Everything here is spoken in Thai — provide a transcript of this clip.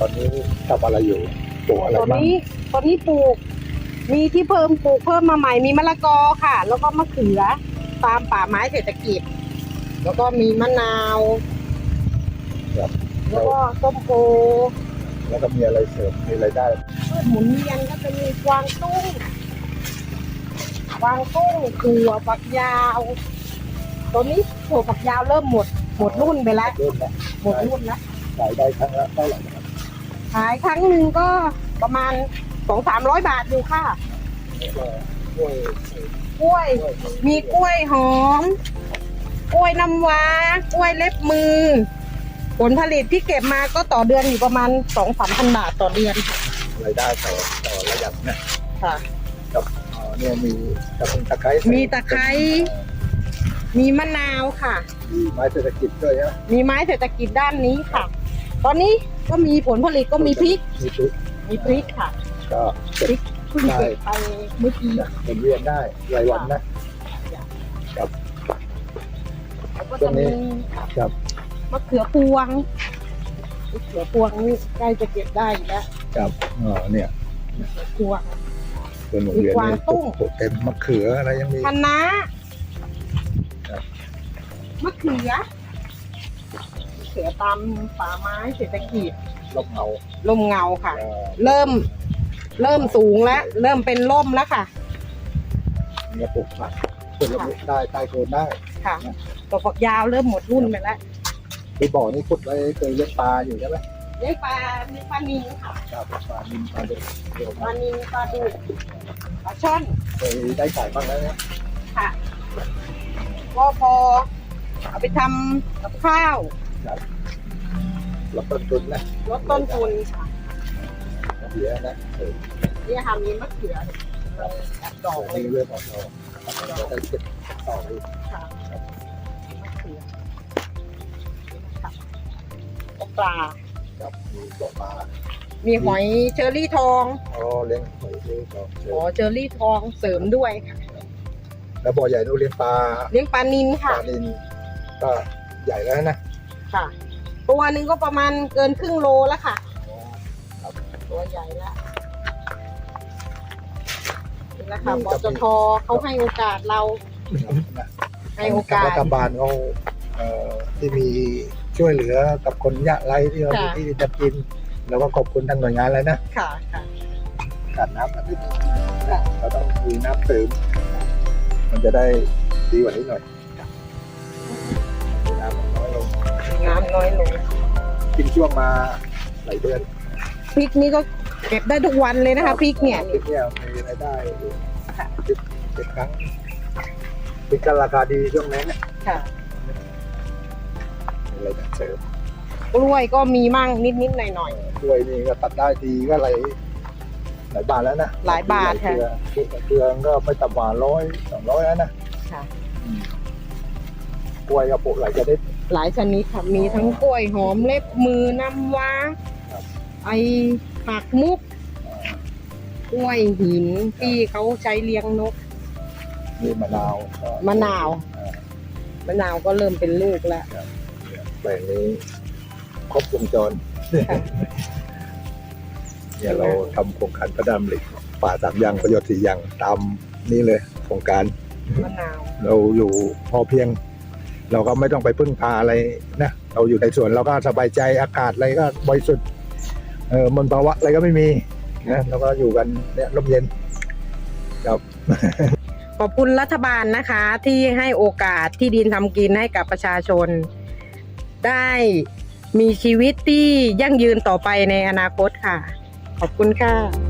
อะไรอยู่ปลูกอะไรตอนบ้างนี้ตอนนี้ปลูก มีที่เพิ่มปลูกเพิ่มมาใหม่มีมะละกอค่ะ แล้วก็มะเขือตามป่าไม้เศรษฐกิจ แล้วก็มีมะนาว ครับแล้วก็ส้มโอแล้วก็มีอะไรเสริมมีอะไรายได้พืชหมุนเวียนก็จะมีกวางตุ้งกวางตุ้งถั่วฝักยาวตอนนี้ถั่วฝักยาวเริ่มหมด หมดรุ่นไปแล้ว เริ่มแล้วหมดรุ่นแล้วขายได้ครั้งละเท่าไหร่นะครับ ขายครั้งหนึ่งก็ประมาณสองสามร้อยบาทอยู่ค่ะแล้วก็กล้วยกล้วยกล้วย มีกล้วยหอม กล้วยน้ำว้ากล้วยเล็บมือ ผลผลิตที่เก็บมาก็ต่อเดือนอยู่ประมาณสองสามพันบาทต่อเดือนค่ะรายได้ต่อต่อระดับนะค่ะกับเอ่อเนี่ยมีตะไคร้ตะไคร้มีตะไคร้มีมะนาวค่ะมีไม้เศรษฐกิจด้วยนะมีไม้เศรษฐกิจด้านนี้ค่ะ ตอนนี้ก็มีผลผลิตก็มีพริก มีพริกมีพริกค่ะก็เก็บพริกเพิ่งเก็บไปเมื่อกี้หมุนเวียนได้รายวันนะแล้วก็จะมีครับมะเขือพวงมะเขือพวงนี่ใกล้จะเก็บได้อยู่แล้วกับเอ่อเนี่ยพวงตัวหมุนเวียนมีกวางเนี่ยตุ้งปลูกเต็มมะเขืออะไรยังมีคะน้าครับมะเขือมะ เขือตามป่าไม้เศรษฐกิจลมเงาลมเงาค่ะ เอ่อเริ่ม เริ่มสูงแล้ว เริ่มเป็นร่มแล้วค่ะ เนี่ยปลูกผักปลูกได้ใต้โคนได้ค่ะตัวฝักยาวเริ่มหมดรุ่นไปแล้วที่บ่อนี่ขุดไว้เคยเลี้ยงปลาอยู่ใช่ไหมเลี้ยงปลาเลี้ยงปลานิลค่ะครับปลานินปลาเด็กเดี๋ยวปลานิลปลาดุกปลาช่อนเคยได้ขายบ้างแล้วเนี่ยค่ะก็พอเอาไปทำกับข้าว ลดต้นทุนนะลดต้นทุนค่ะเสียนะเออนี่ค่ะมีมะเขือแอบดอกเลมียเรื่องของเราเราได้เก็บต่อไปค่ะมะเขือค่ะก็ปลา ครับมีบ่อปลามีหอยเชอรี่ทอง อ๋อเลี้ยงหอยเลี้ยงต่อเชิอ๋อญเชอรี่ทองเสริมด้วยค่ะแล้วบ่อใหญ่นู่นเลี้ยงปลาเลี้ยงปลานิลปค่ะ ลานินก็ใหญ่แล้วนะ ค่ะ ตัวหนึ่งก็ประมาณเกินครึ่งโลแล้วค่ะ ตัวใหญ่แล้วนี่แหละค่ะบจทเขาให้โอกาสเราให้โอกาส รัฐบาลเขาเอ่อที่มีช่วยเหลือกับคนยากไร้ที่เราค่ะที่จะกินแล้วก็ขอบคุณทางหน่วยงานเลยนะค่ะค่ะ ขาดน้ำอาทิตย์ค่ะ เราต้องมีน้ำเติมมันจะได้ดีกว่านี้หน่อย น้ำน้อยลงกินช่วงมาหลายเดือนพริกนี่ก็เก็บได้ทุกวันเลยนะคะพริกเนี่ยพริกเนี่ยมีรายได้ค่ะสิบเจ็ดครั้งพริกก็ราคาดีช่วงนี้เนี่ยค่ะมีอะไรจะเสริมกล้วยก็มีมั่งนิดนิดๆหน่อยหน่อยด้วยนี่ก็ตัดได้ทีก็หลายหลายบาทแล้วนะหลายบาทค่ะเกลือเกลือก็ไม่ต่ำกว่าร้อยสองร้อยแล้วนะๆค่ะอืมกล้วยก็ปลูกหลายชนิด หลายชนิดค่ะมีทั้งกล้วยหอมเล็บมือน้ำว้าครับไอผักมุก กล้วยหินที่เขาใช้เลี้ยงนกมีมะนาวก็มะนาวอ่มะนาวก็เริ่มเป็นลูกแล้วแปลงนี้ครบวงจรค่ะเนี่ยเราทำโครงการพระดำเหล็กป่าสามอยางประโยชน์สี่อย่างตามนี่เลยโครงการมะนาวเราอยู่พอเพียง เราก็ไม่ต้องไปพึ่งพาอะไรนะเราอยู่ในสวนเราก็สบายใจอากาศอะไรก็บริสุทธิ์เออมลภาวะอะไรก็ไม่มีนะเราก็อยู่กันเนี่ยร่มเย็นครับขอบคุณรัฐบาลนะคะที่ให้โอกาสที่ดินทำกินให้กับประชาชน ได้มีชีวิตที่ยั่งยืนต่อไปในอนาคตค่ะ ขอบคุณค่ะ